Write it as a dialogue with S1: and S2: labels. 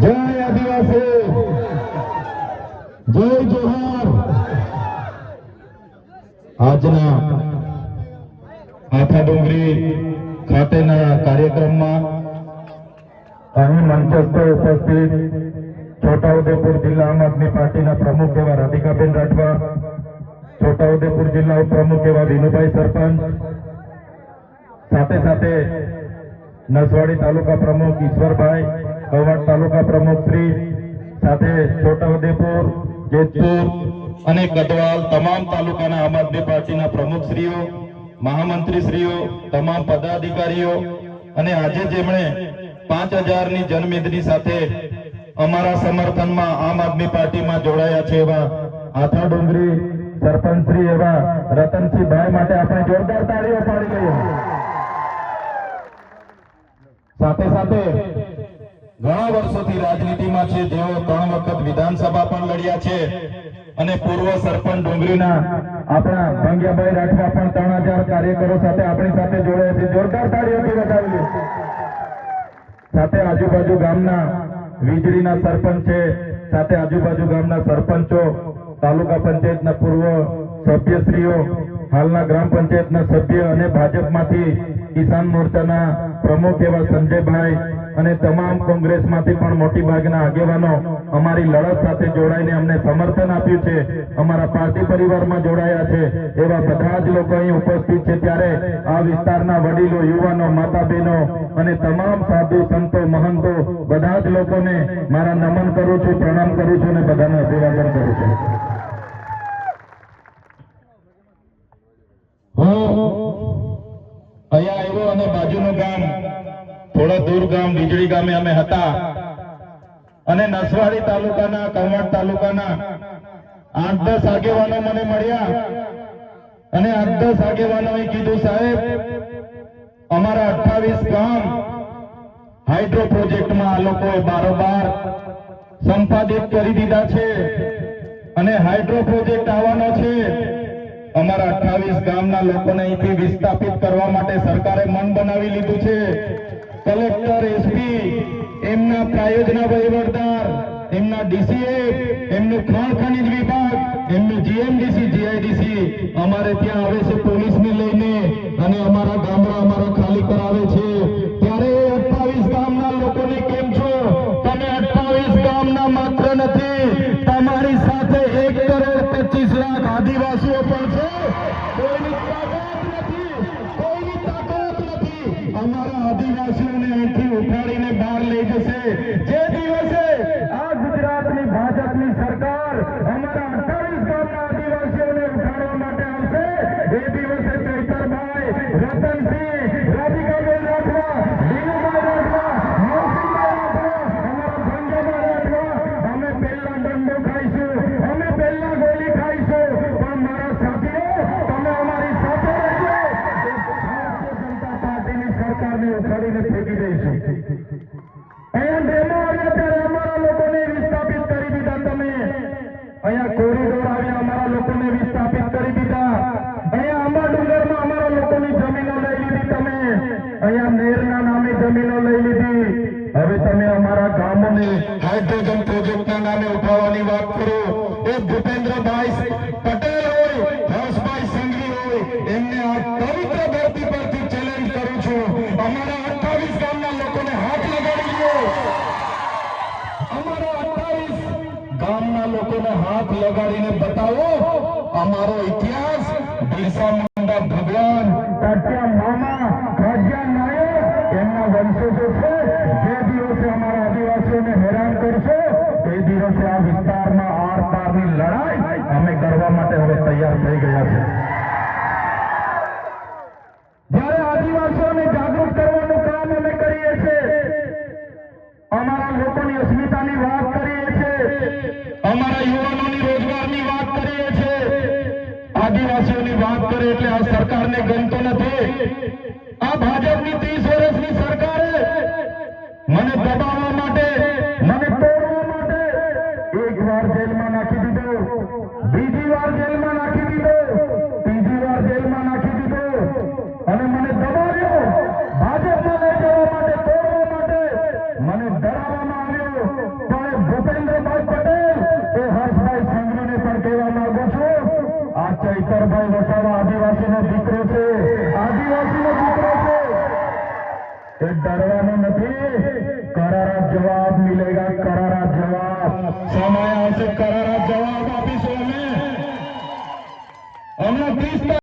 S1: જય આદિવાસી! જય જોહાર! આજના માથા ડુંગરી ખાતેના કાર્યક્રમમાં અહીં મંચસ્થ ઉપસ્થિત છોટાઉદેપુર જિલ્લા આમ આદમી પાર્ટીના પ્રમુખ એવા રાધિકાબેન રાઠવા, છોટાઉદેપુર જિલ્લા ઉપપ્રમુખ એવા વિનુભાઈ સરપંચ, સાથે સાથે નસવાડી તાલુકા પ્રમુખ ઈશ્વરભાઈ, કવાડ તાલુકા પ્રમુખ શ્રી, સાથે છોટાઉદેપુર, જેતપુર અને ગઢવાલ તમામ તાલુકાના આમ આદમી પાર્ટીના પ્રમુખશ્રીઓ, મહામંત્રીશ્રીઓ, તમામ પદાધિકારીઓ અને આજે જેમણે પાંચ હજારની જનમેદની સાથે અમારા સમર્થનમાં આમ આદમી પાર્ટીમાં જોડાયા છે એવા આથા ડુંગરી સરપંચશ્રી એવા રતનસિંહભાઈ માટે આપણે જોરદાર તાળીઓ પાડી લઈએ. સાથે સાથે ઘણા વર્ષોથી રાજનીતિમાં છે, જેઓ ત્રણ વખત વિધાનસભા પણ લડ્યા છે અને પૂર્વ સરપંચ ડુંગરીના આપણા ભંગ્યાભાઈ રાઠવા પણ ત્રણ હજાર કાર્યકરો સાથે આપણી સાથે જોડાયા છે. જોરદાર તાળીઓથી વધાવી સાથે આજુબાજુ ગામના વીજળીના સરપંચ છે. સાથે આજુબાજુ ગામના સરપંચો, તાલુકા પંચાયતના પૂર્વ સભ્યશ્રીઓ, હાલના ગ્રામ પંચાયતના સભ્ય અને ભાજપમાંથી કિસાન મોરચાના પ્રમુખ એવા સંજયભાઈ અને તમામ કોંગ્રેસમાંથી પણ મોટી ભાગના આગેવાનો અમારી લડત સાથે જોડાઈને અમને સમર્થન આપ્યું છે. અમારા પાર્ટી પરિવારમાં જોડાયા છે. એવા બધા જ લોકો અહીં ઉપસ્થિત છે. ત્યારે આ વિસ્તારના વડીલો, યુવાનો માતા બહેનો અને તમામ સાધુ, સંતો, મહંતો બધા જ લોકોને મારા નમન કરું છું, પ્રણામ કરું છું અને બધાને અભિવાદન થોડા ગામ, વીજળી ગામે અમે હતા. અને નસવાડી તાલુકાના કવાડ તાલુકાના આઠ દસ આગેવાનો મને મળ્યા. અને આઠ દસ આગેવાનોએ કીધું, સાહેબ, અમારા અઠ્ઠાવીસ ગામ હાઇડ્રો પ્રોજેક્ટમાં આ લોકોએ બારોબાર સંપાદિત કરી દીધા છે. અને હાઇડ્રો પ્રોજેક્ટ આવવાનો છે. અમારા અઠાવીસ ગામના લોકોને અહીંથી વિસ્થાપિત કરવા માટે સરકારે મન બનાવી લીધું છે. કલેક્ટર, એસપી, એમના પ્રાયોજના વહીવટદાર, એમના ડીસીએ, એમનું ખાણ ખનિજ વિભાગ, એમનું જીએમડીસી, જીઆઈડીસી અમારે ત્યાં આવે છે પોલીસને લઈને અને અહીંયા નેરના નામે જમીનો લઈ લીધી. હવે તમે અમારા ગામોને હાઇડ્રોજન પ્રોજેક્ટના નામે ઉઠાવવાની વાત કરો. એ ભૂપેન્દ્રભાઈ પટેલ હોય, હર્ષભાઈ સંઘવી હોય, એમને આ પવિત્ર ધરતી પરથી ચેલેન્જ કરું છું. અમારા અઠાવીસ ગામના લોકોને હાથ લગાડી દો. અમારા અઠાવીસ ગામના લોકોને હાથ લગાડીને બતાવો. અમારો ઇતિહાસ બિરસા મુંડા ભગવાન. વિસ્તારમાં આર પારની લડાઈ અમે કરવા માટે હવે તૈયાર થઈ ગયા છે કરીએ છીએ, અમારા લોકોની અસ્મિતાની વાત કરીએ વાત કરીએ છીએ. આદિવાસીઓની વાત કરે એટલે આ સરકારને ગમતો નથી. આ ભાજપની ત્રીસ વર્ષની એ ડરવાનું નથી. કરારા જવાબ મિલેગા, કરારા જવાબ. સમય આવશે, કરારા જવાબ આપીશું અમે. અમને ત્રીસ